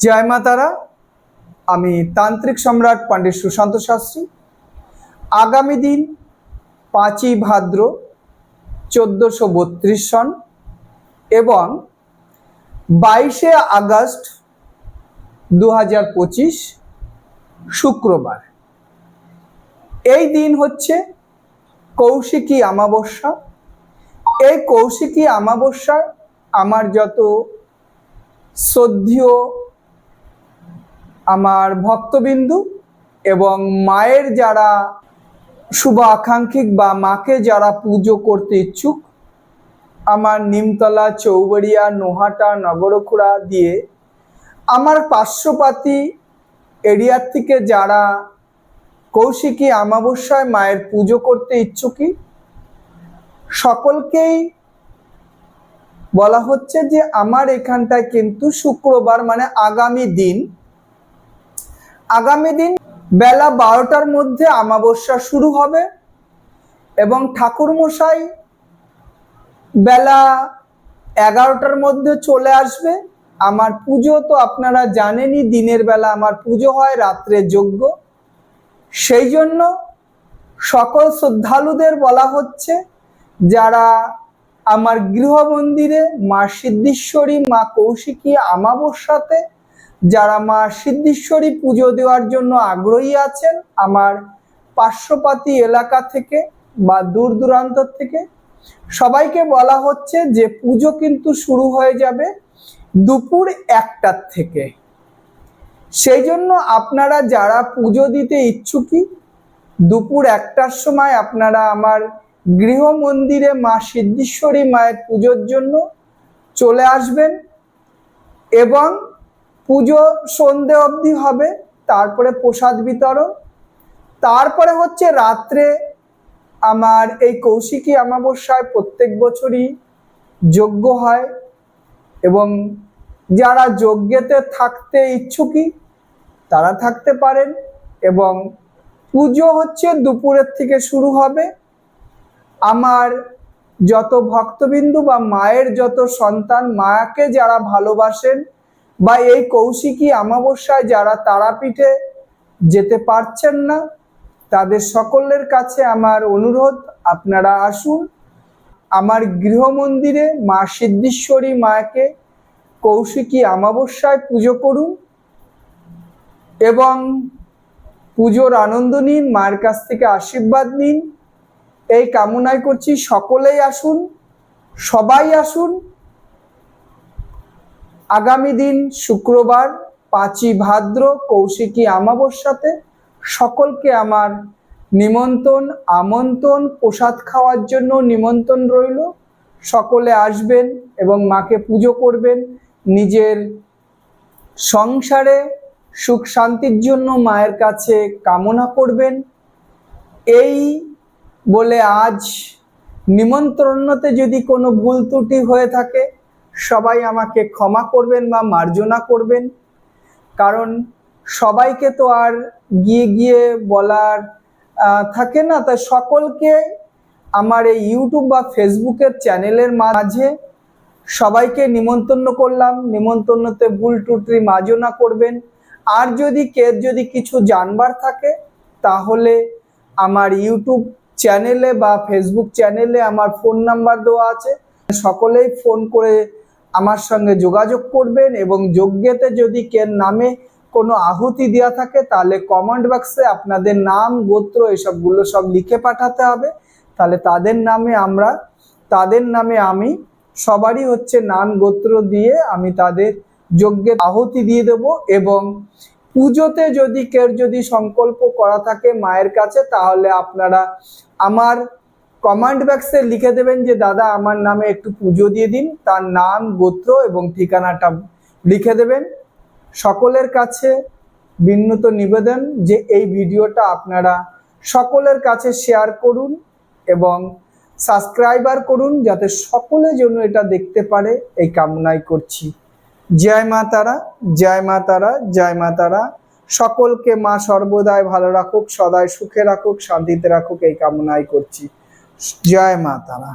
জয় তারা। আমি তান্ত্রিক সম্রাট পণ্ডিত সুশান্ত শাস্ত্রী। আগামী দিন পাঁচই ভাদ্র চোদ্দোশো বত্রিশ সন এবং বাইশে আগস্ট দু হাজার পঁচিশ শুক্রবার। এই দিন হচ্ছে কৌশিকী অমাবস্যা। এই কৌশিকী অমাবস্যায় আমার যত শ্রদ্ধীয় আমার ভক্তবিন্দু এবং মায়ের যারা শুভ আকাঙ্ক্ষিক বা মাকে যারা পুজো করতে ইচ্ছুক, আমার নিমতলা, চৌবাড়িয়া, নোহাটা নগরকুড়া দিয়ে আমার পার্শ্বপাতি এরিয়ার থেকে যারা কৌশিকী অমাবস্যায় মায়ের পুজো করতে ইচ্ছুকি সকলকেই বলা হচ্ছে যে আমার এখানটায় কিন্তু শুক্রবার মানে আগামী দিন আগামী দিন বেলা বারোটার মধ্যে আমাবস্যা শুরু হবে এবং ঠাকুরমশাই বেলা এগারোটার মধ্যে চলে আসবে। আমার পুজো তো আপনারা জানেনই, দিনের বেলা আমার পুজো হয় রাত্রে যজ্ঞ। সেই জন্য সকল শ্রদ্ধালুদের বলা হচ্ছে, যারা আমার গৃহ মন্দিরে মা সিদ্ধেশ্বরী, মা কৌশিকী আমাবস্যাতে যারা মা সিদ্ধেশ্বরী পুজো দেওয়ার জন্য আগ্রহী আছেন, আমার পার্শ্বপাতি এলাকা থেকে বা দূর দূরান্ত থেকে, সবাইকে বলা হচ্ছে যে পুজো কিন্তু শুরু হয়ে যাবে দুপুর একটার থেকে। সেই জন্য আপনারা যারা পুজো দিতে ইচ্ছুকি, দুপুর একটার সময় আপনারা আমার গৃহ মন্দিরে মা সিদ্ধেশ্বরী মায়ের পুজোর জন্য চলে আসবেন এবং পুজো সন্ধে অবধি হবে, তারপরে প্রসাদ বিতরণ, তারপরে হচ্ছে রাত্রে আমার এই কৌশিকী অমাবস্যায় প্রত্যেক বছরই যজ্ঞ হয় এবং যারা যজ্ঞেতে থাকতে ইচ্ছুকি, তারা থাকতে পারেন এবং পুজো হচ্ছে দুপুরের থেকে শুরু হবে। আমার যত ভক্তবিন্দু বা মায়ের যত সন্তান, মাকে যারা ভালোবাসেন বা এই কৌশিকী অমাবস্যায় যারা তারাপীঠে যেতে পারছেন না, তাদের সকলের কাছে আমার অনুরোধ, আপনারা আসুন। আমার গৃহ মন্দিরে মা সিদ্ধেশ্বরী মাকে কৌশিকী অমাবস্যায় পুজো করুন এবং পুজোর আনন্দ নিন মায়ের কাছ থেকে আশীর্বাদ নিন। এই কামনায় করছি সকলেই আসুন, সবাই আসুন। আগামী দিন শুক্রবার পাঁচই ভাদ্র কৌশিকী অমাবস্যাতে সকলকে আমার নিমন্ত্রণ, আমন্ত্রণ, প্রসাদ খাওয়ার জন্য নিমন্ত্রণ রইল। সকলে আসবেন এবং মাকে পুজো করবেন। নিজের সংসারে সুখ শান্তির জন্য মায়ের কাছে কামনা করবেন। এই বলে আজ নিমন্ত্রণতে যদি কোনো ভুল ত্রুটি হয়ে থাকে সবাই আমাকে ক্ষমা করবেন বা মার্জনা করবেন। কারণ সবাইকে তো আর গিয়ে গিয়ে বলার থাকে না? তাই সকলকে আমার এই ইউটিউব বা ফেসবুকের চ্যানেলের মাঝে সবাইকে নিমন্ত্রণ করলাম। নিমন্ত্রণতে ভুল ত্রুটি মার্জনা করবেন। আর যদি কে, যদি কিছু জানবার থাকে, তাহলে আমার ইউটিউব চ্যানেলে বা ফেসবুক চ্যানেলে আমার ফোন নাম্বার দেওয়া আছে। সকলেই ফোন করে আমার সঙ্গে যোগাযোগ করবেন এবং যজ্ঞেতে যদি কে নামে কোনো আহুতি দেওয়া থাকে, তাহলে কমেন্ট বক্সে আপনাদের নাম, গোত্র, এসবগুলো সব লিখে পাঠাতে হবে। তাহলে তাদের নামে আমরা, তাদের নামে আমি, সবারই হচ্ছে নাম, গোত্র দিয়ে আমি তাদের যজ্ঞে আহুতি দিয়ে দেব এবং পুজোতে যদি কেউ যদি সংকল্প করা থাকে মায়ের কাছে, তাহলে আপনারা আমার কমেন্ট বক্সে লিখে দেবেন যে, দাদা, আমার নামে একটু পুজো দিয়ে দিন। তার নাম, গোত্র এবং ঠিকানাটা লিখে দেবেন। সকলের কাছে বিন্নত নিবেদন যে, এই ভিডিওটা আপনারা সকলের কাছে শেয়ার করুন এবং সাবস্ক্রাইবার করুন, যাতে সকলে যেন এটা দেখতে পারে, এই কামনাই করছি। জয় মা তারা, জয় মা তারা, জয় মা তারা। সকলকে মা সর্বদাই ভালো রাখুক, সদাই সুখে রাখুক, শান্তিতে রাখুক, এই কামনাই করছি। জয় মা তারা